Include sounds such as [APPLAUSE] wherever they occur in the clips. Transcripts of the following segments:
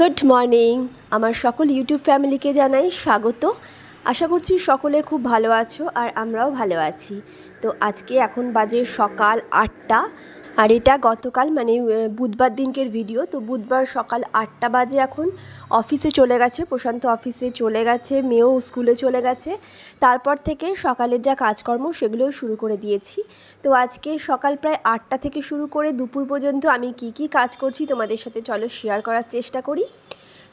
Good morning আমার সকল YouTube ফ্যামিলিকে জানাই স্বাগত। আশা করছি সকলে খুব ভালো আছো আর আমরাও ভালো আছি। তো আজকে এখন বাজে সকাল আটটা। আর এটা গতকাল মানে বুধবার দিনকের ভিডিও তো বুধবার সকাল আটটা বাজে এখন অফিসে চলে গেছে, প্রশান্ত অফিসে চলে গেছে, মেয়েও স্কুলে চলে গেছে। তারপর থেকে সকালের যা কাজকর্ম, সেগুলোও শুরু করে দিয়েছি। তো আজকে সকাল প্রায় আটটা থেকে শুরু করে দুপুর পর্যন্ত আমি কি কি কাজ করছি তোমাদের সাথে চলো শেয়ার করার চেষ্টা করি।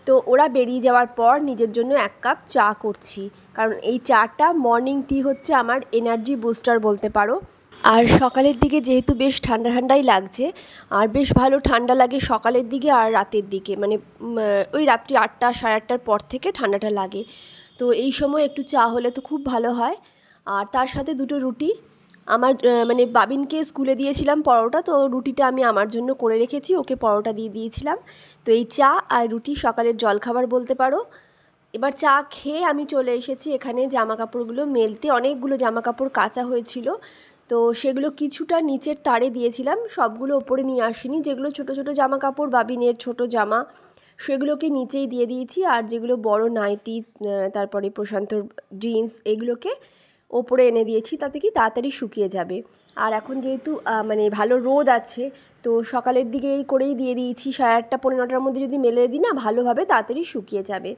তো ওরা বেরিয়ে যাওয়ার পর নিজের জন্য এক কাপ চা করছি। কারণ এই চাটা মর্নিং টি হচ্ছে আমার এনার্জি বুস্টার বলতে পারো। আর সকালের দিকে যেহেতু বেশ ঠান্ডা ঠান্ডাই লাগছে, আর বেশ ভালো ঠান্ডা লাগে সকালের দিকে আর রাতের দিকে। মানে ওই রাত্রি আটটা, সাড়ে আটটার পর থেকে ঠান্ডাটা লাগে। তো এই সময় একটু চা হলে তো খুব ভালো হয়। আর তার সাথে দুটো রুটি। আমার মানে বাবিনকে স্কুলে দিয়েছিলাম পরোটা, তো রুটিটা আমি আমার জন্য করে রেখেছি, ওকে পরোটা দিয়ে দিয়েছিলাম। তো এই চা আর রুটি সকালের জলখাবার বলতে পারো। এবার চা খেয়ে আমি চলে এসেছি এখানে জামা কাপড়গুলো মেলতে। অনেকগুলো জামা কাপড় কাচা হয়েছিল। তো সেগুলো কিছুটা নিচের তারে দিয়েছিলাম। সবগুলো ওপরে নিয়ে আসিনি। যেগুলো ছোট ছোট জামা কাপড় বাবিনের ছোট জামা, সেগুলোকে নিচেই দিয়ে দিয়েছি। আর যেগুলো বড় নাইটি তারপরে প্রশান্তর জিন্স, এগুলোকে ওপরে এনে দিয়েছি। তাতে কি তাড়াতাড়ি শুকিয়ে যাবে। আর এখন যেহেতু মানে ভালো রোদ আছে, তো সকালের দিকে এই করেই দিয়ে দিয়েছি। সাড়ে আটটা পনেরো নটার মধ্যে যদি মেলে দিই না, ভালোভাবে তাড়াতাড়ি শুকিয়ে যাবে।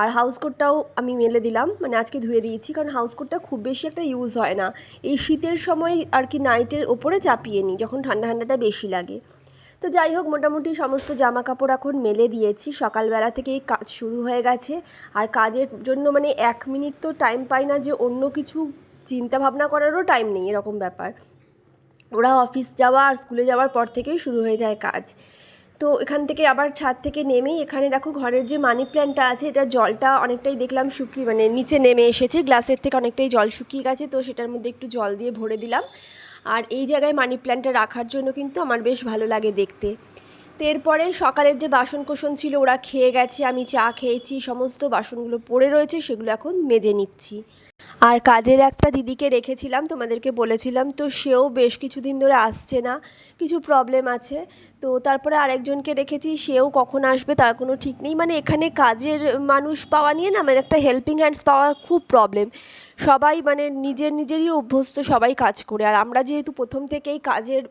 আর হাউস কোটটাও আমি মেলে দিলাম। মানে আজকে ধুয়ে দিয়েছি, কারণ হাউস কোটটা খুব বেশি একটা ইউজ হয় না। এই শীতের সময় আর কি নাইটের ওপরে চাপিয়ে নিই, যখন ঠান্ডা ঠান্ডাটা বেশি লাগে। তো যাই হোক, মোটামুটি সমস্ত জামা কাপড় এখন মেলে দিয়েছি। সকালবেলা থেকেই কাজ শুরু হয়ে গেছে। আর কাজের জন্য মানে এক মিনিট তো টাইম পাই না যে অন্য কিছু চিন্তা ভাবনা করারও টাইম নেই, এরকম ব্যাপার। ওরা অফিস যাওয়া আর স্কুলে যাওয়ার পর থেকেই শুরু হয়ে যায় কাজ। তো এখান থেকে আবার ছাদ থেকে নেমেই এখানে দেখো ঘরের যে মানি প্ল্যান্টটা আছে এটা জলটা অনেকটাই দেখলাম শুকিয়ে মানে নিচে নেমে এসেছে। গ্লাসের থেকে অনেকটাই জল শুকিয়ে গেছে, তো সেটার মধ্যে একটু জল দিয়ে ভরে দিলাম। আর এই জায়গায় মানি প্ল্যান্টটা রাখার জন্য কিন্তু আমার বেশ ভালো লাগে দেখতে। তো এরপরে সকালের যে বাসন ছিল, ওরা খেয়ে গেছে, আমি চা খেয়েছি, সমস্ত বাসনগুলো পড়ে রয়েছে, সেগুলো এখন মেজে নিচ্ছি। আর কাজের একটা দিদিকে রেখেছিলাম, তোমাদেরকে বলেছিলাম, তো সেও বেশ কিছুদিন ধরে আসছে না, কিছু প্রবলেম আছে। তো তারপরে আরেকজনকে রেখেছি, সেও কখন আসবে তার কোনো ঠিক নেই। মানে এখানে কাজের মানুষ পাওয়া নিয়ে না মানে একটা হেল্পিং হ্যান্ডস পাওয়া খুব প্রবলেম সবাই মানে নিজের নিজেরই অভ্যস্ত, সবাই কাজ করে। আর আমরা যেহেতু প্রথম থেকেই কাজের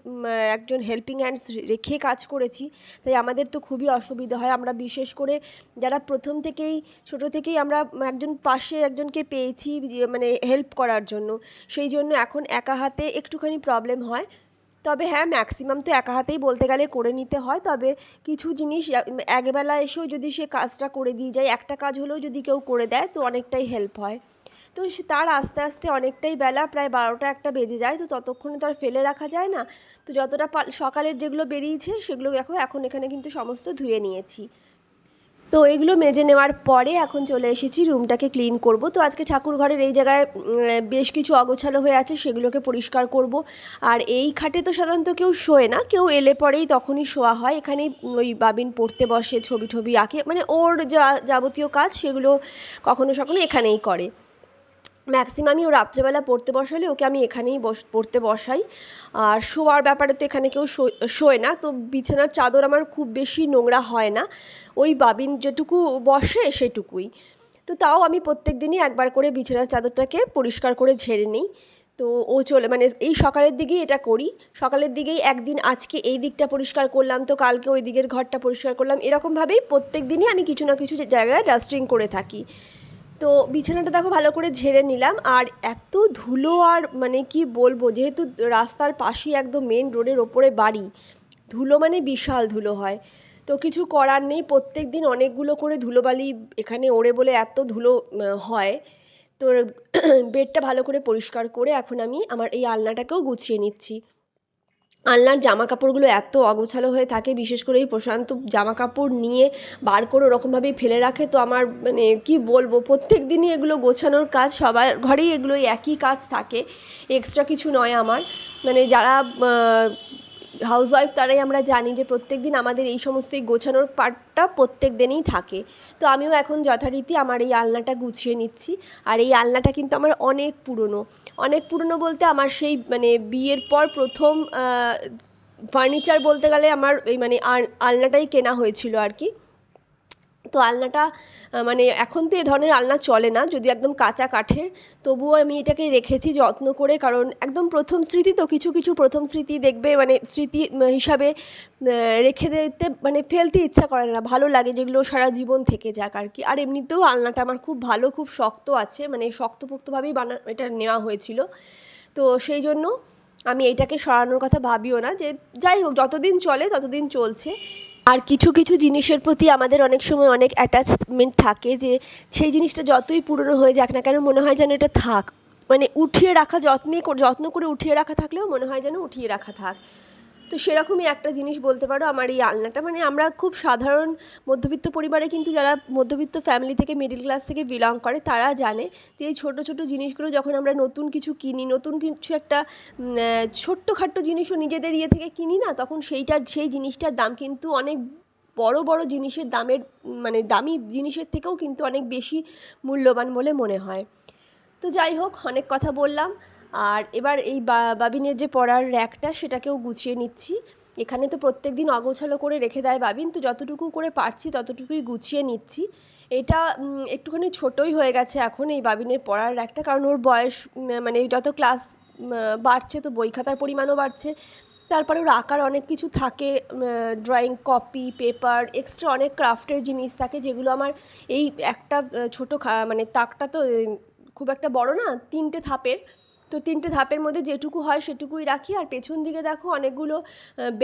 একজন হেল্পিং হ্যান্ডস রেখে কাজ করেছি, তাই আমাদের তো খুবই অসুবিধা হয়। আমরা বিশেষ করে যারা প্রথম থেকেই, ছোট থেকেই আমরা একজন পাশে একজনকে পেয়েছি মানে হেল্প করার জন্য। সেই জন্য এখন একা হাতে একটুখানি প্রবলেম হয়। তবে হ্যাঁ ম্যাক্সিমাম তো একা হাতেই বলতে গেলে করে নিতে হয়। তবে কিছু জিনিস, একবেলা এসেও যদি সে কাজটা করে দিয়ে যায়, একটা কাজ হলেও যদি কেউ করে দেয়, তো অনেকটাই হেল্প হয়। তো তার আস্তে আস্তে অনেকটাই বেলা, প্রায় বারোটা একটা বেজে যায়। তো ততক্ষণে তো আর ফেলে রাখা যায় না। তো যতটা সকালের যেগুলো বেরিয়েছে, সেগুলো দেখো এখন এখানে কিন্তু সমস্ত ধুয়ে নিয়েছি। তো এগুলো মেজে নেওয়ার পরে এখন চলে এসেছি, রুমটাকে ক্লিন করব। তো আজকে ঠাকুর ঘরের এই জায়গায় বেশ কিছু অগোছালো হয়ে আছে, সেগুলোকে পরিষ্কার করব। আর এই খাটে তো সাধারণত কেউ শোয় না, কেউ এলে পরেই তখনই শোয়া হয়। এখানেই ওই বাবিন পড়তে বসে ছবি টবি আঁকে মানে ওর যা যাবতীয় কাজ সেগুলো কখনো সখনো এখানেই করে। ম্যাক্সিমামই ও রাত্রেবেলা পড়তে বসালে ওকে আমি এখানেই বস, পড়তে বসাই। আর শোয়ার ব্যাপারে তো এখানে কেউ শোয় না। তো বিছানার চাদর আমার খুব বেশি নোংরা হয় না। ওই বাবিন যেটুকু বসে সেটুকুই। তো তাও আমি প্রত্যেক দিনই একবার করে বিছানার চাদরটাকে পরিষ্কার করে ঝেড়ে নিই। তো ও চলে মানে এই সকালের দিকেই এটা করি। সকালের দিকেই একদিন আজকে এই দিকটা পরিষ্কার করলাম, তো কালকে ওই দিকের ঘরটা পরিষ্কার করলাম। এরকমভাবেই প্রত্যেক দিনই আমি কিছু না কিছু জায়গায় ডাস্টিং করে থাকি। তো বিছানাটা দেখো ভালো করে ঝেড়ে নিলাম। আর এত ধুলো আর মানে কি বলব, যেহেতু রাস্তার পাশেই একদম মেন রোডের ওপরে বাড়ি, ধুলো মানে বিশাল ধুলো হয়। তো কিছু করার নেই প্রত্যেক দিন অনেকগুলো করে ধুলোবালি এখানে ওড়ে বলে এত ধুলো হয়। তো [CLEARS THROAT] বেডটা ভালো করে পরিষ্কার করে এখন আমি আমার এই আলনাটাকেও গুছিয়ে নিচ্ছি। আলনার জামা কাপড়গুলো এত অগোছালো হয়ে থাকে, বিশেষ করে এই প্রশান্ত জামা কাপড় নিয়ে বার করে ওরকমভাবেই ফেলে রাখে, তো আমার মানে কি বলব, প্রত্যেক দিনই এগুলো গোছানোর কাজ, সবার ঘরেই এগুলো একই কাজ থাকে এক্সট্রা কিছু নয় আমার। মানে যারা হাউস ওয়াইফ তারাই আমরা জানি যে প্রত্যেক দিন আমাদের এই সমস্ত এই গোছানোর পার্টটা প্রত্যেক দিনেই থাকে। তো আমিও এখন যথারীতি আমার এই আলনাটা গুছিয়ে নিচ্ছি। আর এই আলনাটা কিন্তু আমার অনেক পুরনো। অনেক পুরনো বলতে আমার সেই মানে বিয়ের পর প্রথম ফার্নিচার বলতে গেলে আমার এই মানে আলনাটাই কেনা হয়েছিল আর কি। তো আলনাটা মানে এখন তো এ ধরনের আলনা চলে না, যদি একদম কাঁচা কাঠের, তবুও আমি এটাকে রেখেছি যত্ন করে, কারণ একদম প্রথম স্মৃতি তো কিছু কিছু প্রথম স্মৃতি দেখবে মানে স্মৃতি হিসাবে রেখে দিতে মানে ফেলতে ইচ্ছা করে না, ভালো লাগে যেগুলো সারা জীবন থেকে যাক আর কি। আর এমনিতেও আলনাটা আমার খুব ভালো, খুব শক্ত আছে মানে শক্তপোক্তভাবেই বানা, এটা নেওয়া হয়েছিল। তো সেই জন্য আমি এইটাকে সরানোর কথা ভাবিও না, যে যাই হোক, যতদিন চলে ততদিন চলছে। আর কিছু কিছু জিনিসের প্রতি আমাদের অনেক সময় অনেক অ্যাটাচমেন্ট থাকে যে সেই জিনিসটা যতই পুরনো হয়ে যাক না কেন মনে হয় যেন এটা থাক। মানে উঠিয়ে রাখা যত্নে যত্ন করে উঠিয়ে রাখা থাকলেও মনে হয় যেন উঠিয়ে রাখা থাক। তো সেরকমই একটা জিনিস বলতে পারো, আমার এই আলনাটা। মানে আমরা খুব সাধারণ মধ্যবিত্ত পরিবারে কিন্তু যারা মধ্যবিত্ত ফ্যামিলি থেকে মিডিল ক্লাস থেকে বিলং করে, তারা জানে যে এই ছোটো ছোটো জিনিসগুলো যখন আমরা নতুন কিছু কিনি, নতুন কিছু একটা ছোট্টখাট্টো জিনিসও নিজেদের ইয়ে থেকে কিনি না, তখন সেইটার, সেই জিনিসটার দাম কিন্তু অনেক বড় বড় জিনিসের দামের মানে দামি জিনিসের থেকেও কিন্তু অনেক বেশি মূল্যবান বলে মনে হয়। তো যাই হোক, অনেক কথা বললাম। আর এবার এই বাবিনের যে পড়ার র্যাকটা সেটাকেও গুছিয়ে নিচ্ছি। এখানে তো প্রত্যেক দিন অগোছালো করে রেখে দেয় বাবিন, তো যতটুকু করে পারছি ততটুকুই গুছিয়ে নিচ্ছি। এটা একটুখানি ছোটোই হয়ে গেছে এখন এই বাবিনের পড়ার র্যাকটা, কারণ ওর বয়স মানে যত ক্লাস বাড়ছে তো বই খাতার পরিমাণও বাড়ছে। তারপরে ওর আঁকার অনেক কিছু থাকে ড্রয়িং কপি পেপার এক্সট্রা অনেক ক্রাফটের জিনিস থাকে, যেগুলো আমার এই একটা ছোটো মানে তাকটা তো খুব একটা বড় না, তিনটে ধাপের। তো তিনটে ধাপের মধ্যে যেটুকু হয় সেটুকুই রাখি। আর পেছন দিকে দেখো অনেকগুলো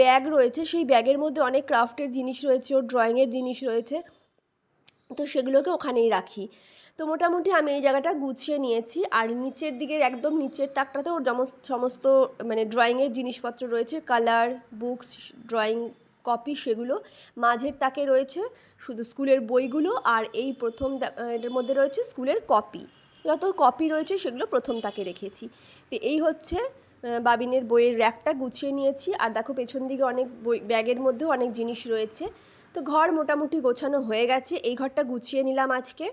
ব্যাগ রয়েছে। সেই ব্যাগের মধ্যে অনেক ক্রাফটের জিনিস রয়েছে, ওর ড্রয়িংয়ের জিনিস রয়েছে। তো সেগুলোকে ওখানেই রাখি। তো মোটামুটি আমি এই জায়গাটা গুছিয়ে নিয়েছি। আর নিচের দিকের একদম নিচের তাকটাতে ওর সমস্ত মানে ড্রয়িংয়ের জিনিসপত্র রয়েছে, কালার, বুকস, ড্রয়িং কপি সেগুলো মাঝের তাকে রয়েছে, শুধু স্কুলের বইগুলো। আর এই প্রথম এটার মধ্যে রয়েছে স্কুলের কপি। যত কপি রয়েছে সেগুলো প্রথম তাকে রেখেছি। তো এই হচ্ছে বাবিনের বইয়ের র্যাকটা গুছিয়ে নিয়েছি। আর দেখো পেছন দিকে অনেক বই, ব্যাগের মধ্যেও অনেক জিনিস রয়েছে। তো ঘর মোটামুটি গোছানো হয়ে গেছে। এই ঘরটা গুছিয়ে নিলাম আজকে।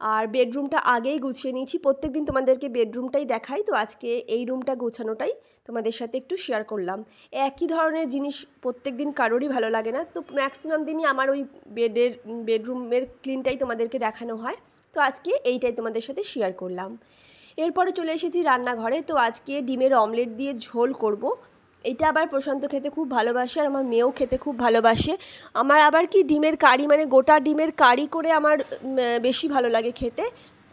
আর বেডরুমটা আগেই গুছিয়ে নিয়েছি। প্রত্যেক দিন তোমাদেরকে বেডরুমটাই দেখাই। তো আজকে এই রুমটা গোছানোটাই তোমাদের সাথে একটু শেয়ার করলাম। একই ধরনের জিনিস প্রত্যেক দিন কারোরই ভালো লাগে না। তো ম্যাক্সিমাম দিনই আমার ওই বেডের বেডরুমের ক্লিনটাই তোমাদেরকে দেখানো হয়। তো আজকে এইটাই তোমাদের সাথে শেয়ার করলাম। এরপরে চলে এসেছি রান্নাঘরে, তো আজকে ডিমের অমলেট দিয়ে ঝোল করব। এটা আবার প্রশান্ত খেতে খুব ভালোবাসে আর আমার মেয়েও খেতে খুব ভালোবাসে। আমার আবার কি ডিমের কারি মানে গোটা ডিমের কারি করে আমার বেশি ভালো লাগে খেতে,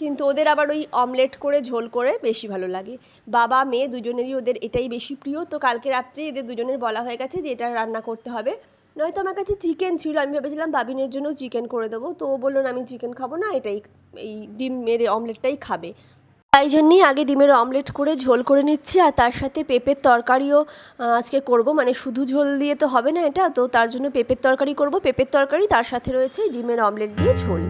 কিন্তু ওদের আবার ওই অমলেট করে, ঝোল করে বেশি ভালো লাগে। বাবা, মেয়ে দুজনেরই ওদের এটাই বেশি প্রিয়। তো কালকে রাত্রে এদের দুজনের বলা হয়ে গেছে যে এটা রান্না করতে হবে। নয়তো আমার কাছে চিকেন ছিল। আমি ভেবেছিলাম বাবিনের জন্য চিকেন করে দেবো। তো ও বলল, না, আমি চিকেন খাব না, এটাই, এই ডিম মেরে অমলেটটাই খাবে। তাই জন্যই আগে ডিমের অমলেট করে ঝোল করে নিচ্ছি, আর তার সাথে পেঁপের তরকারিও আজকে করব। মানে শুধু ঝোল দিয়ে তো হবে না এটা, তো তার জন্য পেঁপের তরকারি করব। পেঁপের তরকারি, তার সাথে রয়েছে ডিমের অমলেট দিয়ে ঝোল।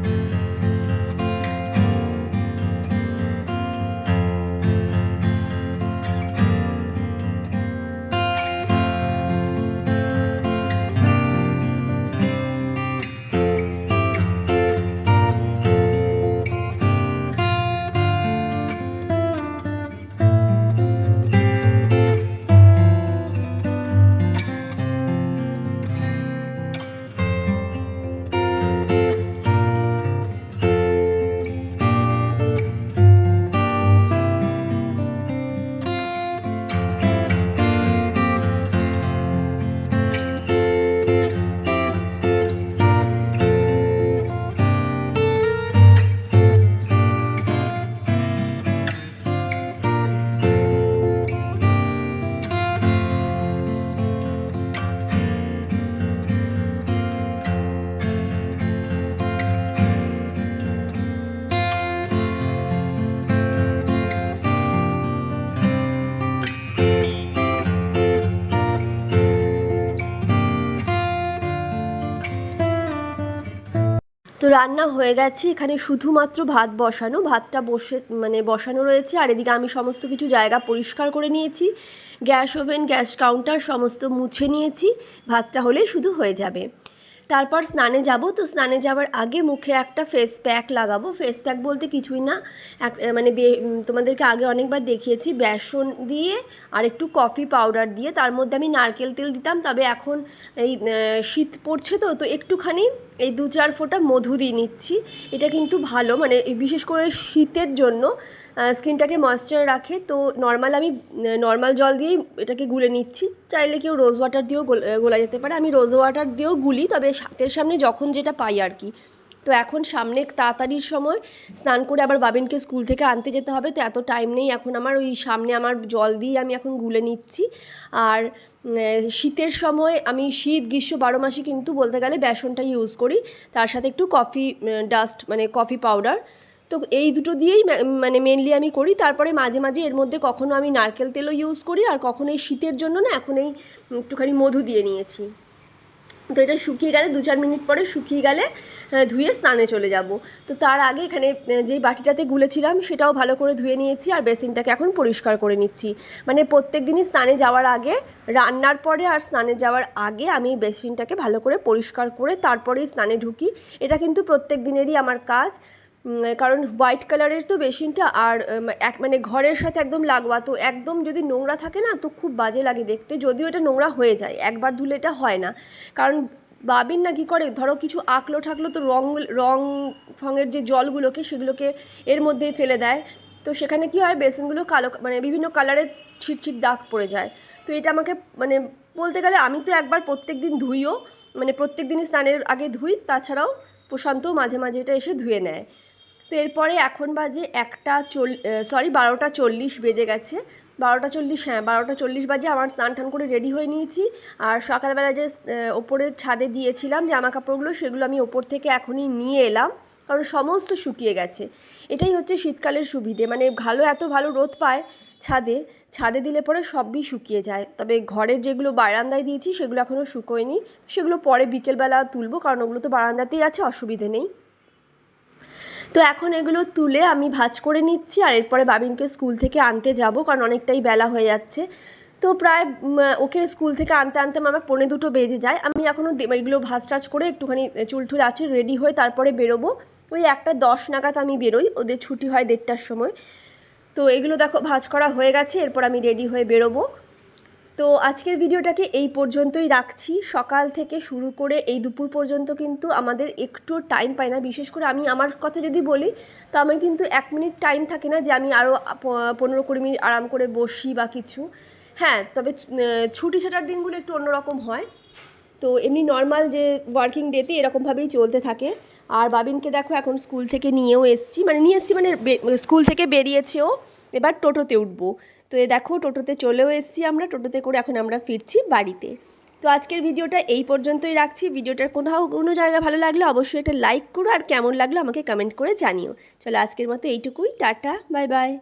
তো রান্না হয়ে গেছে, এখানে শুধুমাত্র ভাত বসানো, ভাতটা বসে মানে বসানো রয়েছে, আর এদিকে আমি সমস্ত কিছু জায়গা পরিষ্কার করে নিয়েছি, গ্যাস ওভেন, গ্যাস কাউন্টার, সমস্ত মুছে নিয়েছি, ভাতটা হলে শুধু হয়ে যাবে। তারপর স্নানে যাব, তো স্নানে যাওয়ার আগে মুখে একটা ফেস প্যাক লাগাবো। ফেস প্যাক বলতে কিছুই না, এক মানে তোমাদেরকে আগে অনেকবার দেখিয়েছি, বেসন দিয়ে আর একটু কফি পাউডার দিয়ে। তার মধ্যে আমি নারকেল তেল দিতাম, তবে এখন এই শীত পড়ছে তো তো একটুখানি এই দু চার ফোঁটা মধু দিয়ে নিচ্ছি। এটা কিন্তু ভালো মানে বিশেষ করে শীতের জন্য স্কিনটাকে ময়েশ্চার রাখে। তো নর্মাল আমি নর্মাল জল দিয়েই এটাকে গুলে নিচ্ছি। চাইলে কেউ রোজ ওয়াটার দিয়েও গোল- যেতে পারে। আমি রোজ ওয়াটার দিয়েও গুলি, তবে হাতের সামনে যখন যেটা পাই আর কি। তো এখন সামনে তাড়াতাড়ির সময় স্নান করে আবার বাবিনকে স্কুল থেকে আনতে যেতে হবে। তো এত টাইম নেই এখন আমার। ওই সামনে আমার জল দিয়ে আমি এখন গুলে নিচ্ছি। আর শীতের সময় আমি শীত, গ্রীষ্ম, বারো মাসে কিন্তু বলতে গেলে বেসনটা ইউজ করি। তার সাথে একটু কফি ডাস্ট মানে কফি পাউডার তো এই দুটো দিয়েই মানে মেনলি আমি করি। তারপরে মাঝে মাঝে এর মধ্যে কখনো আমি নারকেল তেলও ইউজ করি, আর কখনো এই শীতের জন্য না এখন এই একটুখানি মধু দিয়ে নিয়েছি। তো এটা শুকিয়ে গেলে, দু চার মিনিট পরে শুকিয়ে গেলে ধুয়ে স্নানে চলে যাব। তো তার আগে এখানে যেই বাটিটাতে গুলেছিলাম, সেটাও ভালো করে ধুয়ে নিয়েছি, আর বেসিনটাকে এখন পরিষ্কার করে নিচ্ছি। মানে প্রত্যেক দিনই স্নানে যাওয়ার আগে, রান্নার পরে আর স্নানে যাওয়ার আগে আমি বেসিনটাকে ভালো করে পরিষ্কার করে তারপরেই স্নানে ঢুকি। এটা কিন্তু প্রত্যেক দিনেরই আমার কাজ। কারণ হোয়াইট কালারের তো বেসিনটা আর এক মানে ঘরের সাথে একদম লাগোয়া, তো একদম যদি নোংরা থাকে না, তো খুব বাজে লাগে দেখতে। যদিও এটা নোংরা হয়ে যায়, একবার ধুলে এটা হয় না। কারণ বাবিন না কী করে, ধরো কিছু আঁকলো ঠাকলো তো রং রং ফঙের যে জলগুলোকে, সেগুলোকে এর মধ্যেই ফেলে দেয়। তো সেখানে কি হয়, বেসিনগুলো কালো মানে বিভিন্ন কালারের ছিটছিট দাগ পড়ে যায়। তো এটা আমাকে মানে বলতে গেলে আমি তো একবার প্রত্যেক দিন ধুইও মানে প্রত্যেক দিনই স্নানের আগে ধুই, তাছাড়াও প্রশান্তও মাঝে মাঝে এটা এসে ধুয়ে নেয়। তো এরপরে এখন বাজে একটা চল সরি বারোটা চল্লিশ বেজে গেছে। বারোটা চল্লিশ হ্যাঁ বারোটা চল্লিশ বাজে আমার স্নান টান করে রেডি হয়ে নিয়েছি। আর সকালবেলা যে ওপরের ছাদে দিয়েছিলাম জামা কাপড়গুলো, সেগুলো আমি ওপর থেকে এখনই নিয়ে এলাম, কারণ সমস্ত শুকিয়ে গেছে। এটাই হচ্ছে শীতকালের সুবিধে মানে ভালো, এত ভালো রোদ পায় ছাদে ছাদে দিলে পরে সবই শুকিয়ে যায়। তবে ঘরের যেগুলো বারান্দায় দিয়েছি, সেগুলো এখনও শুকোয়নি। সেগুলো পরে বিকেলবেলা তুলবো, কারণ ওগুলো তো বারান্দাতেই আছে, অসুবিধে নেই। তো এখন এগুলো তুলে আমি ভাজ করে নিচ্ছি আর এরপরে বাবিনকে স্কুল থেকে আনতে যাব, কারণ অনেকটাই বেলা হয়ে যাচ্ছে। তো প্রায় ওকে স্কুল থেকে আনতে আনতে আমার পৌনে দুটো বেজে যায়। আমি এখনও এগুলো ভাজ টাজ করে একটুখানি চুল টুল আছে রেডি হয়ে তারপরে বেরোবো। ওই একটা দশ নাগাদ আমি বেরোই, ওদের ছুটি হয় দেড়টার সময়। তো এগুলো দেখো ভাজ করা হয়ে গেছে, এরপর আমি রেডি হয়ে বেরোবো। তো আজকের ভিডিওটাকে এই পর্যন্তই রাখছি। সকাল থেকে শুরু করে এই দুপুর পর্যন্ত কিন্তু আমাদের একটু টাইম পাই না। বিশেষ করে আমি আমার কথা যদি বলি, তো আমার কিন্তু এক মিনিট টাইম থাকে না যে আমি আরও পনেরো কুড়ি মিনিট আরাম করে বসি বা কিছু। হ্যাঁ তবে ছুটি ছাটার দিনগুলো একটু অন্যরকম হয়। তো এমনি নর্মাল যে ওয়ার্কিং ডেতে এরকমভাবেই চলতে থাকে। আর বাবিনকে দেখো এখন স্কুল থেকে নিয়েও এসছি। মানে নিয়ে এসছি মানে বে- স্কুল থেকে বেরিয়েছেও। এবার টোটোতে উঠবো। তো এ দেখো টোটোতে চলেও এসছি আমরা। টোটোতে করে এখন আমরা ফিরছি বাড়িতে। তো আজকের ভিডিওটা এই পর্যন্তই রাখছি। ভিডিওটার কোথাও কোনো জায়গা ভালো লাগলে অবশ্যই এটা লাইক করো। আর কেমন লাগল আমাকে কমেন্ট করে জানিও। চলো আজকের মতো এইটুকুই। Tata, bye bye.